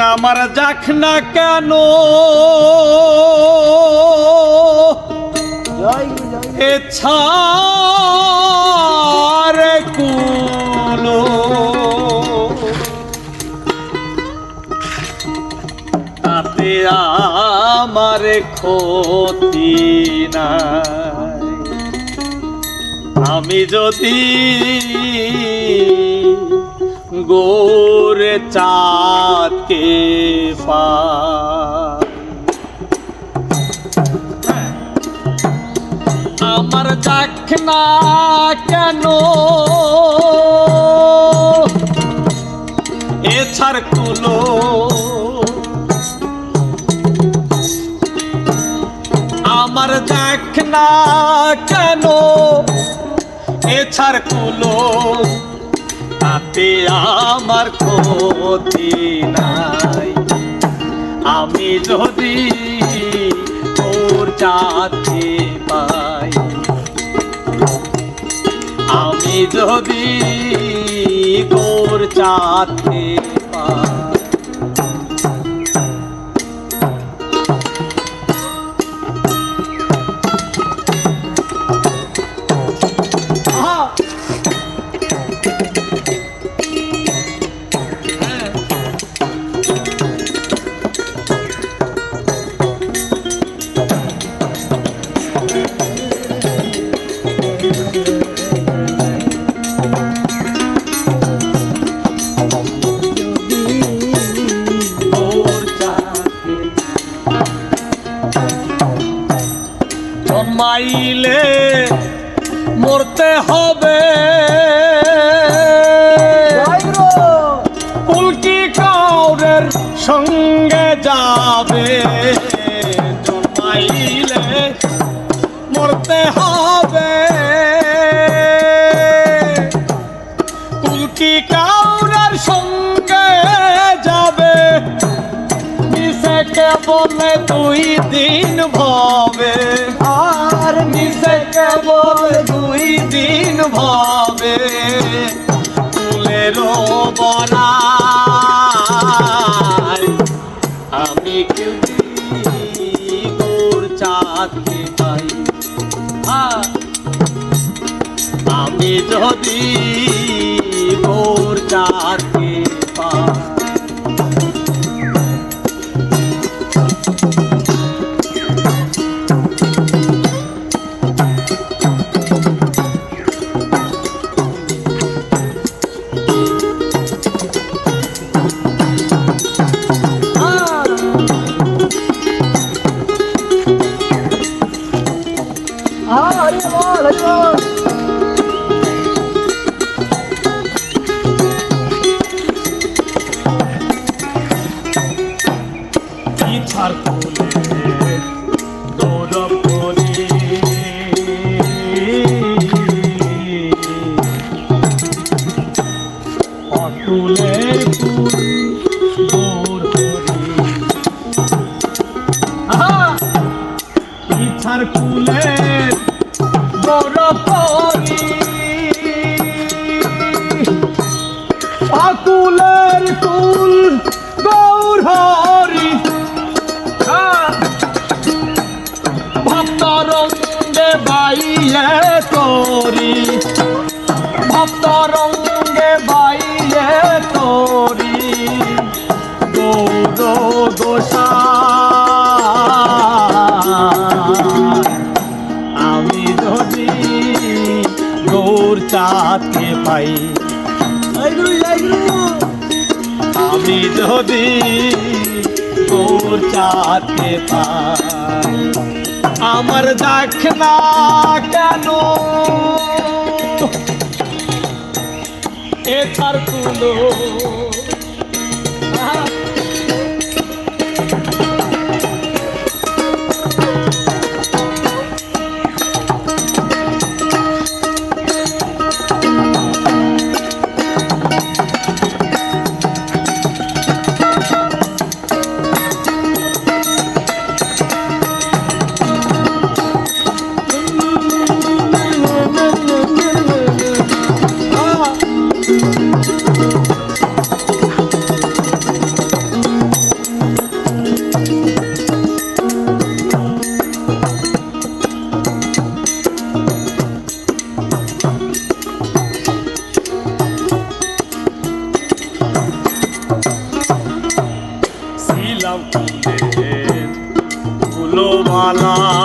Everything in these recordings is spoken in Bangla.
আমার যাক না কেন? কুলো। তাতে আমার ক্ষতি নাই। আমি যদি গোরে চাঁদকে পা আমার যাক না কেন? এছাড় কুলো। আমার দেখ না কেন? এছাড় কুলো। তাতে আমার ক্ষতি নাই। আমি যদি ওর চাতে পাই আমি যদি তোর চাতে পাই কেবল দুই দিন ভবে। আর মিশে কেবল দুই দিন ভাবে। ফুলের বনায় আমি গোর চাঁদকে পাই। আমি যদি গোর চাঁদকে ফুলে গৌরব করি অতুলের বাইয়ে তোরি ভক্তরঙ্গে বাইয়ে তোরি গৌর গোসা আমি যদি গৌর চাঁদকে পাই গুরু গুরু। আমি যদি তোর চাতে পাই। আমার দেখ না কেন? এ তার তুলো মালা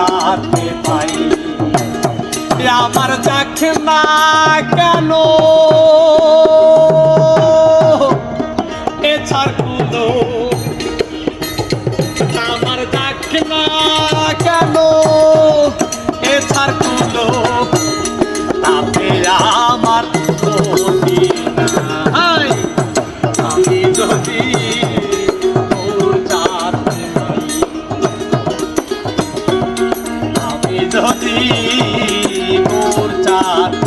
চাঁদে পাই। আমার দেখ না কেন? な